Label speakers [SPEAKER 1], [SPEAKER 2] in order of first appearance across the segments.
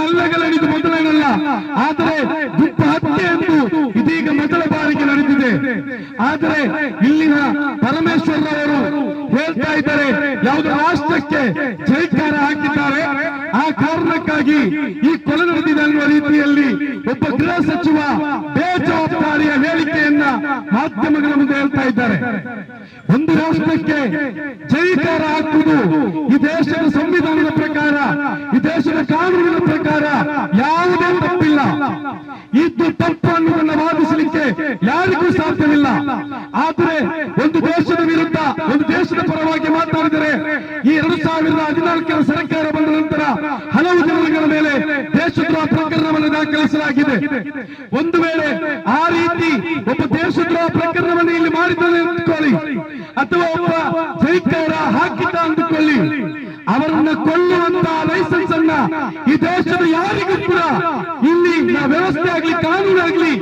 [SPEAKER 1] ಹಲ್ಲೆಗಳಾಡಿದ್ದು ಮೊದಲನಲ್ಲ. ಆದರೆ ಗುಂಪು ಹತ್ಯೆ ಎಂದು ಇದೀಗ ಮೊದಲ ಬಾರಿಗೆ ನಡೆದಿದೆ. ಆದರೆ ಇಲ್ಲಿನ ಪರಮೇಶ್ವರರವರು ಹೇಳ್ತಾ ಇದ್ದಾರೆ, ಯಾವುದೋ ರಾಷ್ಟ್ರಕ್ಕೆ ಜೈಕಾರ ಹಾಕಿದ್ದಾರೆ, ಆ ಕಾರಣಕ್ಕಾಗಿ ಈ ಕೊಲೆ ನಡೆದಿದೆ ಅನ್ನುವ ರೀತಿಯಲ್ಲಿ ಒಬ್ಬ ಗೃಹ ಸಚಿವ ಬೇಜವಾಬ್ದಾರಿಯ ಹೇಳಿಕೆಯನ್ನ ಮಾಧ್ಯಮಗಳ ಮುಂದೆ ಹೇಳ್ತಾ ಇದ್ದಾರೆ. ಒಂದು ರಾಷ್ಟ್ರಕ್ಕೆ ಜೈಕಾರ ಹಾಕುವುದು ಈ ದೇಶದ ಸಂವಿಧಾನದ ಪ್ರಕಾರ, ಈ ದೇಶದ ಕಾನೂನಿನ ಪ್ರಕಾರ ಯಾವುದೇ ತಪ್ಪಿಲ್ಲ ಇದು ತಪ್ಪು ಅನ್ನೋದನ್ನ ವಾದಿಸಲಿಕ್ಕೆ ಯಾರಿಗೂ ಸಾಧ್ಯವಿಲ್ಲ ಆದ್ರೆ ಒಂದು ದೇಶದ ವಿರುದ್ಧ ಒಂದು ದೇಶದ ಪರವಾಗಿ ಮಾತಾಡಿದರೆ ಈ ಎರಡು ಸಾವಿರದ ಹದಿನಾಲ್ಕರ ಸರ್ಕಾರ ಬಂದ ನಂತರ ಹಲವು ಜನಗಳ ಮೇಲೆ ದೇಶದ್ರೋಹ ಪ್ರಕರಣವನ್ನು ದಾಖಲಿಸಲಾಗಿದೆ. ಒಂದು ವೇಳೆ ಆ ರೀತಿ ಒಬ್ಬ ದೇಶದ್ರೋಹ ಪ್ರಕರಣವನ್ನು ಇಲ್ಲಿ ಮಾಡಿದ್ದಾನೆ ಅಂದುಕೊಳ್ಳಿ. ಅಥವಾ ಒಬ್ಬ ಜೈಕಾರ ಹಾಕಿದ್ದ ಅಂದುಕೊಳ್ಳಿ. ಅವರನ್ನ ಕೊಲ್ಲುವಂತ ಲೈಸೆನ್ಸ್ ಅನ್ನ ಈ ದೇಶದ ಯಾರಿಗೂ ಕೂಡ ಇಲ್ಲಿ ವ್ಯವಸ್ಥೆ ಆಗ್ಲಿ ಕಾನೂನಾಗ್ಲಿ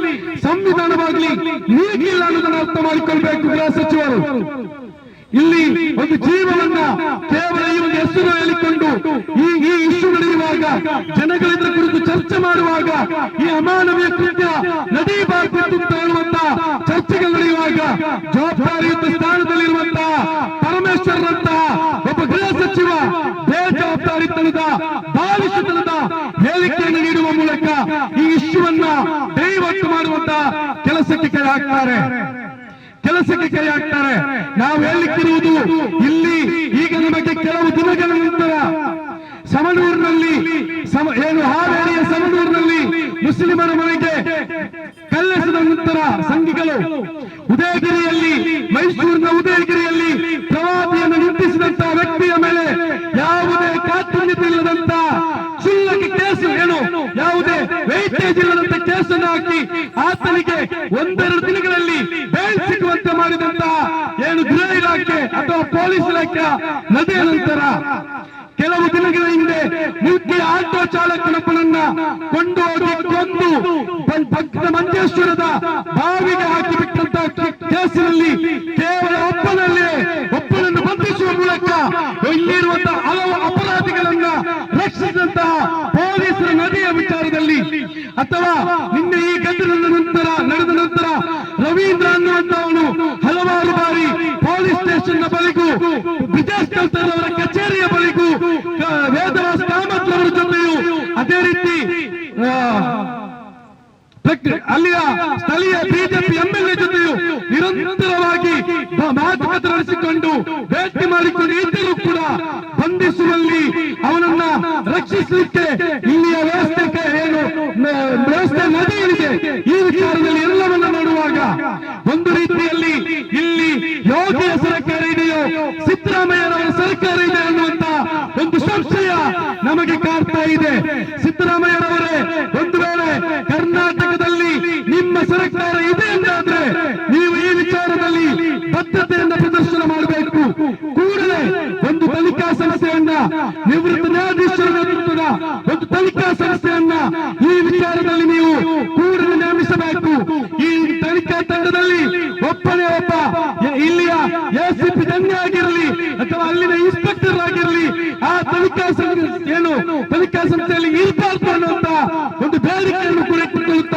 [SPEAKER 1] ಸಂವಿಧಾನವಾಗ್ಲಿ ನೀಗಿಲ್ಲ ಅನ್ನೋದನ್ನ ಅರ್ಥ ಮಾಡಿಕೊಳ್ಬೇಕು ಗೃಹ ಸಚಿವರು. ಇಲ್ಲಿ ಒಂದು ಜೀವವನ್ನ ಕೇವಲ ಈ ಒಂದು ಹೆಸರು ಹೇಳಿಕೊಂಡು ಈ ಈ ಇಶ್ಯೂ ನಡೆಯುವಾಗ ಜನಗಳಿದ್ರ ಕುರಿತು ಚರ್ಚೆ ಮಾಡುವಾಗ, ಈ ಅಮಾನವೀಯ ಕೃತ್ಯ ನಡೀಬಾರ್ದಿತ್ತು ಅಂತ ಹೇಳುವಂತ ಚರ್ಚೆಗಳು ನಡೆಯುವಾಗ, ಜವಾಬ್ದಾರಿಯುತ ಸ್ಥಾನದಲ್ಲಿರುವಂತಹ ಪರಮೇಶ್ವರರಂತ ಒಬ್ಬ ಗೃಹ ಸಚಿವ ಬೇಜವಾಬ್ದಾರಿತನದ ಬಾಲಿಶತನದ ಹೇಳಿಕೆಯನ್ನು ನೀಡುವ ಮೂಲಕ ಈ ಇಶ್ಯೂವನ್ನ ದೈವಟ್ಟು ಮಾಡುವಂತ ಕೆಲಸಕ್ಕೆ ಕೈ ಹಾಕ್ತಾರೆ. ಕೆಲಸಕ್ಕೆ ಕೈ ಹಾಕ್ತಾರೆ. ನಾವು ಹೇಳಲಿಕ್ಕಿರುವುದು ಇಲ್ಲಿ, ಈಗ ನಮಗೆ ಕೆಲವು ದಿನಗಳ ನಂತರ ಸಂಘಿಗಳು ಉದಯಗಿರಿಯಲ್ಲಿ, ಮೈಸೂರಿನ ಉದಯಗಿರಿಯಲ್ಲಿ ಪ್ರವಾದಿಯನ್ನು ನಿಂದಿಸಿದಂತ ವ್ಯಕ್ತಿಯ ಮೇಲೆ ಯಾವುದೇ ಕಾತುಣ್ಯತೆ ಇಲ್ಲದಂತ ಸುಳ್ಳಕ್ಕೆ ಕೇಸು ಏನು? ಯಾವುದೇ ವೈಟೇಜ್ ಇಲ್ಲದಂತ ಕೇಸನ್ನು ಹಾಕಿ ಆತನಿಗೆ ಒಂದೆರಡು ದಿನಗಳಲ್ಲಿ ಬೇಲ್ ಸಿಗುವಂತೆ ಮಾಡಿದಂತಹ ಏನು ಗೃಹ ಇಲಾಖೆ ಅಥವಾ ಪೊಲೀಸ್ ಇಲಾಖೆ ನದಿಯ ನಂತರ ಕೆಲವು ದಿನಗಳ ಹಿಂದೆ ಮುಖ್ಯ ಆಟೋ ಚಾಲಕನೊಬ್ಬನನ್ನ ಕೊಂಡು ಹೋಗಿ ಕೊಂದು ಭಕ್ತ ಮಂಜೇಶ್ವರದ ಬಾವಿಗೆ ಹಾಕಿಬಿಟ್ಟಂತ ಕೇಸಿನಲ್ಲಿ ಕೇವಲ ಒಬ್ಬನಲ್ಲಿ ಒಬ್ಬನನ್ನು ಬಂಧಿಸುವ ಮೂಲಕ ಇಲ್ಲಿರುವಂತಹ ಹಲವು ಅಪರಾಧಿಗಳನ್ನ ರಕ್ಷಿಸಿದಂತಹ ಪೊಲೀಸರ ನದಿಯ ವಿಚಾರದಲ್ಲಿ ಅಥವಾ ನಿನ್ನೆ ಈ ಘಟನೆ ನಂತರ ನಡೆದ ನಂತರ ರವೀಂದ್ರ ಅನ್ನುವಂತವನು ಹಲವಾರು ಬಾರಿ ಪೊಲೀಸ್ ಸ್ಟೇಷನ್ನ ಬಳಿಗೂ ಕಲ್ತರ್ ಅವರ ಕಚೇರಿಯ ಬಳಿಗೂ ಕ- ವೇದವಾಸ್ ಕಾಮತ್ ಅವರ ಜೊತೆಯೂ ಅದೇ ರೀತಿ ಆ, ಪ್ರಕ್- ಅಲ್ಲಿಯ ಸ್ಥಳೀಯ ಬಿಜೆಪಿ ಎಂಎಲ್ಎ ಜೊತೆಯು ನಿರಂತರವಾಗಿ ಮಾತುಕತೆ ನಡೆಸಿಕೊಂಡು ಭೇಟಿ ಮಾಡಿಕೊಂಡು ಇದ್ದರೂ ಕೂಡ ಬಂಧಿಸುವಲ್ಲಿ ಅವನನ್ನ ರಕ್ಷಿಸಲಿಕ್ಕೆ ಇಲ್ಲಿಯ ವ್ಯವಸ್ಥೆ ಏನು? ವ್ಯವಸ್ಥೆ ನಡೆಯಲಿದೆ ಈ ವಿಚಾರದಲ್ಲಿ ಎಲ್ಲವನ್ನ ನೋಡುವಾಗ ಒಂದು ರೀತಿಯಲ್ಲಿ ಇಲ್ಲಿ ಯೋಗಿಯ ಸರ್ಕಾರ ಇದೆಯೋ, ಸಿದ್ದರಾಮಯ್ಯನವರ ಸರ್ಕಾರ ಇದೆ ಅನ್ನುವಂತ ಒಂದು ಸಂಶಯ ನಮಗೆ ಕಾಡ್ತಾ ಇದೆ ಸಿದ್ದರಾಮಯ್ಯನವರೇ ಒಂದು ವೇಳೆ ಕರ್ನಾಟಕದಲ್ಲಿ ನಿಮ್ಮ ಸರ್ಕಾರ ಎಂದಾದ್ರೆ ನೀವು ಈ ವಿಚಾರದಲ್ಲಿ ಬದ್ಧತೆಯನ್ನ ಪ್ರದರ್ಶನ ಮಾಡಬೇಕು. ಕೂಡಲೇ ಒಂದು ತನಿಖಾ ಸಂಸ್ಥೆಯನ್ನ ನಿವೃತ್ತ ನ್ಯಾಯಾಧೀಶರ ನೇತೃತ್ವದ ಒಂದು ತನಿಖಾ ಸಂಸ್ಥೆಯನ್ನ ಈ ವಿಚಾರದಲ್ಲಿ ನೀವು ಕೂಡಲೇ ನೇಮಿಸಬೇಕು. ಈ ತನಿಖಾ ತಂಡದಲ್ಲಿ ಒಬ್ಬನೇ ಒಬ್ಬ ಇಲ್ಲಿಯ ಎಸಿಪಿ ದಂಗೆ ಆಗಿರಲಿ ಅಥವಾ ಅಲ್ಲಿನ ಇನ್ಸ್ಪೆಕ್ಟರ್ ಆಗಿರಲಿ ಆ ತನಿಖಾ ಏನು? ತನಿಖಾ ಸಂಸ್ಥೆಯಲ್ಲಿ ಇರಬಾರ್ದು ಅನ್ನುವಂತ ಒಂದು ಬೇಡಿಕೆಯನ್ನು ಕೂಡ ಇಟ್ಟುಕೊಳ್ಳುತ್ತಾ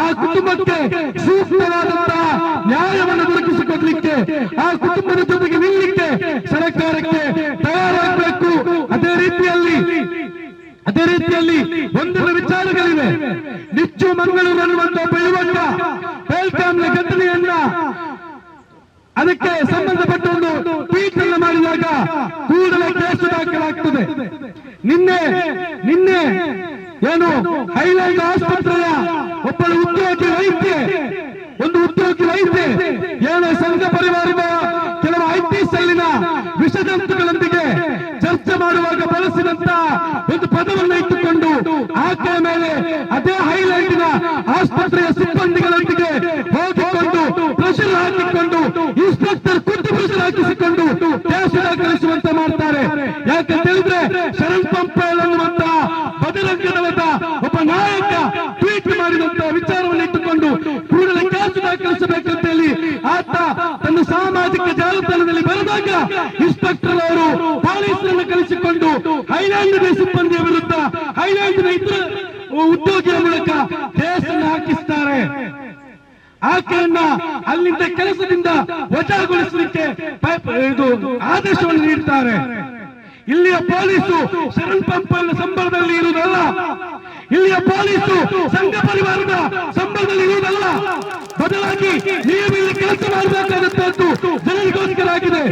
[SPEAKER 1] ಆ ಕುಟುಂಬಕ್ಕೆ ಸೂಕ್ತವಾದಂತಹ ನ್ಯಾಯವನ್ನು ದೊರಕಿಸಿಕೊಡ್ಲಿಕ್ಕೆ, ಆ ಕುಟುಂಬದ ಜೊತೆಗೆ ನಿಲ್ಲಿಕ್ಕೆ ಸರ್ಕಾರಕ್ಕೆ ತಯಾರಾಗಬೇಕು. ಅದೇ ರೀತಿಯಲ್ಲಿ ಅದೇ ರೀತಿಯಲ್ಲಿ ಒಂದೆರಡು ವಿಚಾರಗಳಿವೆ. ನಿಚ್ಚು ಮಂಗಳೂರು ಅನ್ನುವಂತಹ ಯುವಕ ಬೆಲ್ಗಾಮ್ನ ಘಟನೆಯನ್ನ ಅದಕ್ಕೆ ಸಂಬಂಧಪಟ್ಟ ಒಂದು ಟ್ವೀಟ್ ಅನ್ನು ಮಾಡಿದಾಗ ಕೂಡಲೇ ಕೇಸು ದಾಖಲಾಗ್ತದೆ. ನಿನ್ನೆ ನಿನ್ನೆ ಏನು ಹೈಲೈಟ್ ಆಸ್ಪತ್ರೆಯ ಒಬ್ಬಳು ಉದ್ಯೋಗಿ ವೈದ್ಯೆ ಒಂದು ಉದ್ಯೋಗಿ ವೈದ್ಯೆ ಏನು ಸಂಘ ಪರಿವಾರದ ಕೆಲವು ಐಟಿ ಸೆಲ್ಲಿನ ವಿಷಜಂತುಗಳೊಂದಿಗೆ ಚರ್ಚೆ ಮಾಡುವಾಗ ಬಳಸಿದಂತ ಒಂದು ಇಟ್ಟುಕೊಂಡು ಆಕೆಯ ಮೇಲೆ ಅದೇ ಹೈಲೈಟಿನ ಆಸ್ಪತ್ರೆಯ ಸಿಬ್ಬಂದಿಗಳೊಂದಿಗೆ ಹೋಗಿಕೊಂಡು ಪ್ರೆಷರ್ ಹಾಕಿಕೊಂಡು ಇನ್ಸ್ಪೆಕ್ಟರ್ ಖುದ್ದು ಪ್ರೆಷರ್ ಹಾಕಿಸಿಕೊಂಡು ದೇಶ ದಾಖಲಿಸುವಂತೆ ಮಾಡ್ತಾರೆ. ಯಾಕೆ ತಿಳಿದ್ರೆ ಶರಣ್ ಪಂಪೇಲ್ ಅನ್ನುವಂತಹ ಬದರಂಗದವದ ಒಬ್ಬ ನಾಯಕ ಟ್ವೀಟ್ ಮಾಡಿದಂತ ವಿಚಾರವನ್ನು ಇಟ್ಟುಕೊಂಡು ಕೂಡಲೇ ಕೇಸು ದಾಖಲಿಸಬೇಕಂತ ಹೇಳಿ ಆತ ತನ್ನ ಸಾಮಾಜಿಕ ಜಾಲತಾಣದಲ್ಲಿ ಬರೆದಾಗ ಇನ್ಸ್ಪೆಕ್ಟರ್ ಅವರು ಪೊಲೀಸರನ್ನು ಕಳಿಸಿಕೊಂಡು ಹೈಲ್ಯಾಂಡ್ ಸಿಬ್ಬಂದಿಯ ವಿರುದ್ಧ ರೈತರು ಉದ್ಯೋಗಿಯ ಮೂಲಕ ದೇಶವನ್ನು ಹಾಕಿಸ್ತಾರೆ. ಆಕೆಯನ್ನ ಅಲ್ಲಿಂದ ಕೆಲಸದಿಂದ ವಜಾಗೊಳಿಸಲಿಕ್ಕೆ ಇದು ಆದೇಶವನ್ನು ನೀಡ್ತಾರೆ. ಇಲ್ಲಿಯ ಪೊಲೀಸು ಶರಣ್ ಪಂಪನ ಸಂಬಳದಲ್ಲಿ ಇರುವುದಲ್ಲ. ಇಲ್ಲಿಯ ಪೊಲೀಸು ಸಂಘ ಪರಿವಾರದ ಸಂಬಳದಲ್ಲಿ ಇರುವುದಲ್ಲ. ಬದಲಾಗಿ ನೀವು ಇಲ್ಲಿ ಕೆಲಸ ಮಾಡಬೇಕಾಗುತ್ತೆ ಜನರಿಗೋಸ್ಕರ ಆಗಿದೆ.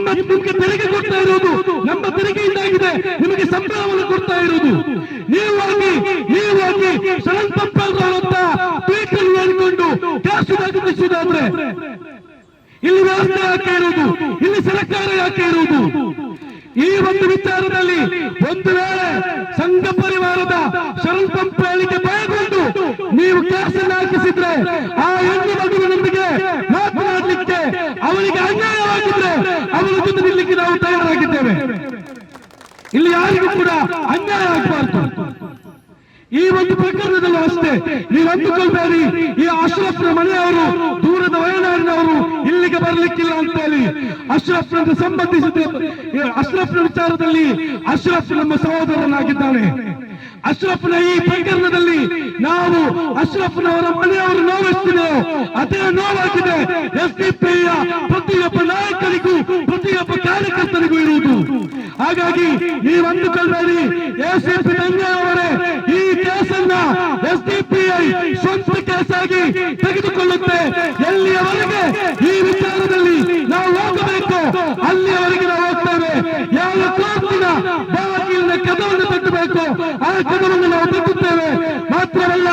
[SPEAKER 1] ನಿಮ್ಮ ನಿಮ್ಗೆ ತೆರಿಗೆ ಕೊಡ್ತಾ ಇರುವುದು ನಮ್ಮ ತೆರಿಗೆಯಿಂದಾಗಿದೆ. ನಿಮಗೆ ಸಂಬಳವನ್ನು ಕೊಡ್ತಾ ಇರುವುದು ನೀವಾಗಿ ನೀವಾಗಿ ಶರಣ್ ಟ್ವೀಟ್ ಅನ್ನು ಹೇಳಿಕೊಂಡು ಕ್ಯಾಶ್ ಇಲ್ಲಿ ವ್ಯವಸ್ಥೆ ಯಾಕೆ ಇರುವುದು ಇಲ್ಲಿ ಸರ್ಕಾರ ಯಾಕೆ ಇರುವುದು ಈ ಒಂದು ವಿಚಾರದಲ್ಲಿ ಒಂದು ವೇಳೆ ಸಂಘ ಪರಿವಾರದ ಶರಣ್ ಪಂಪ್ ಹೇಳಿಕೆ ನೀವು ಕೇಸನ್ನು ಹಾಕಿಸಿದ್ರೆ ಆ ಹೆಣ್ಣು ಮಗುವಿನೊಂದಿಗೆ ಯಾರಿಗೂ ಕೂಡ ಅನ್ಯಾಯ ಆಗಬಾರ್ದು. ಈ ಒಂದು ಪ್ರಕರಣದಲ್ಲೂ ಅಷ್ಟೇ, ನೀವು ಅಂದುಕೊಳ್ಬೇಡಿ, ಈ ಅಶ್ರಫ್ನ ಮನೆಯವರು, ದೂರದ ವಯನಾಡಿನವರು ಇಲ್ಲಿಗೆ ಬರಲಿಕ್ಕಿಲ್ಲ ಅಂತ ಹೇಳಿ ಅಶ್ರಫ್ನ ಸಂಬಂಧಿಸಿದ ಅಶ್ರಫ್ನ ವಿಚಾರದಲ್ಲಿ ಅಶ್ರಫ್ ನಮ್ಮ ಸಹೋದರನಾಗಿದ್ದಾನೆ. ಅಶ್ರಫ್ನ ಈ ಪ್ರಕರಣದಲ್ಲಿ ನಾವು ಅಶ್ರಫ್ನವರ ಮನೆಯವರು ನೋವಿಸ್ತಿದ್ದೇವೆ ಅದೇ ನೋವಾಗಿದೆ. ಎಸ್ ಡಿ ಪ್ರತಿಯೊಬ್ಬ ನಾಯಕರಿಗೂ ಪ್ರತಿಯೊಬ್ಬ ಕಾರ್ಯಕರ್ತರಿಗೂ ಇರುವುದು. ಹಾಗಾಗಿ ನೀವು ಎಸ್ ಎಸ್ ಅವರೇ ಈ ಕೇಸನ್ನ ಎಸ್ ಡಿಪಿಐ ಸ್ವಂತ ಕೇಸಾಗಿ ತೆಗೆದುಕೊಳ್ಳುತ್ತೆ. ಎಲ್ಲಿಯವರೆಗೆ ಈ ವಿಚಾರದಲ್ಲಿ ನಾವು ಹೋಗಬೇಕು? ಅಲ್ಲಿಯವರೆಗೆ ನಾವು ಹೋಗ್ತೇವೆ. ಯಾವ ಕೋರ್ಟಿನ ಬಾಗಿಲಿನ ಕದವನ್ನು ತಟ್ಟಬೇಕು? ಆ ಕದವನ್ನು ನಾವು ತಟ್ಟುತ್ತೇವೆ. ಮಾತ್ರವಲ್ಲ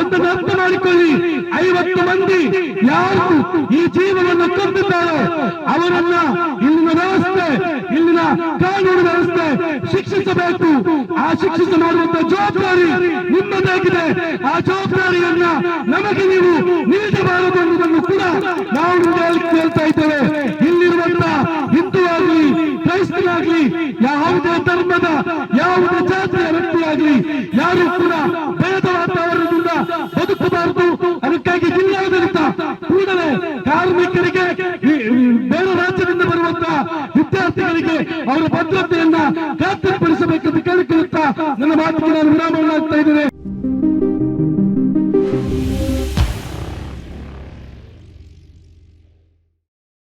[SPEAKER 1] ಒಂದನ್ನು ಅರ್ಥ ಮಾಡಿಕೊಳ್ಳಿ. ಐವತ್ತು ಮಂದಿ ಯಾರು ಈ ಜೀವವನ್ನು ಕೊಂದಿದ್ದಾರೆ ಅವರನ್ನ ಇಲ್ಲಿನ ವ್ಯವಸ್ಥೆ ಇಲ್ಲಿನ ಕಾನೂನು ವ್ಯವಸ್ಥೆ ಶಿಕ್ಷಿಸಬೇಕು. ಆ ಶಿಕ್ಷಿಸ ಮಾಡುವಂತ ಜವಾಬ್ದಾರಿ ನಿಮ್ಮದಾಗಿದೆ. ಆ ಜವಾಬ್ದಾರಿಯನ್ನ ನಮಗೆ ನೀವು ನೀಡಬಾರದು ಎಂಬುದನ್ನು ಕೂಡ ನಾವು ಹೇಳ್ತಾ ಇದ್ದೇವೆ. ಇಲ್ಲಿರುವಂತ ಹಿಂದೂ ಆಗಲಿ ಕ್ರೈಸ್ತನಾಗ್ಲಿ ಯಾವುದೇ ಧರ್ಮದ, ಯಾವುದೇ ಜಾತಿಯ ವ್ಯಕ್ತಿಯಾಗ್ಲಿ ಯಾರು ಕೂಡ ಭೇದ ವಾತಾವರಣದಿಂದ ಬದುಕಬಾರದು. ಅದಕ್ಕಾಗಿ ಜಿಲ್ಲಾಡಳಿತ ಕೂಡಲೇ ಕಾರ್ಮಿಕರಿಗೆ ಬೇರೆ ರಾಜ್ಯದಿಂದ ಬರುವಂತಹ ವಿದ್ಯಾರ್ಥಿಗಳಿಗೆ ಅವರ ಭದ್ರತೆಯನ್ನ ಖಾತರಿಪಡಿಸಬೇಕೆಂದು ಕೇಳಿಕೊಳ್ಳುತ್ತಾ ನನ್ನ ಮಾತನ್ನು ವಿರಾಮ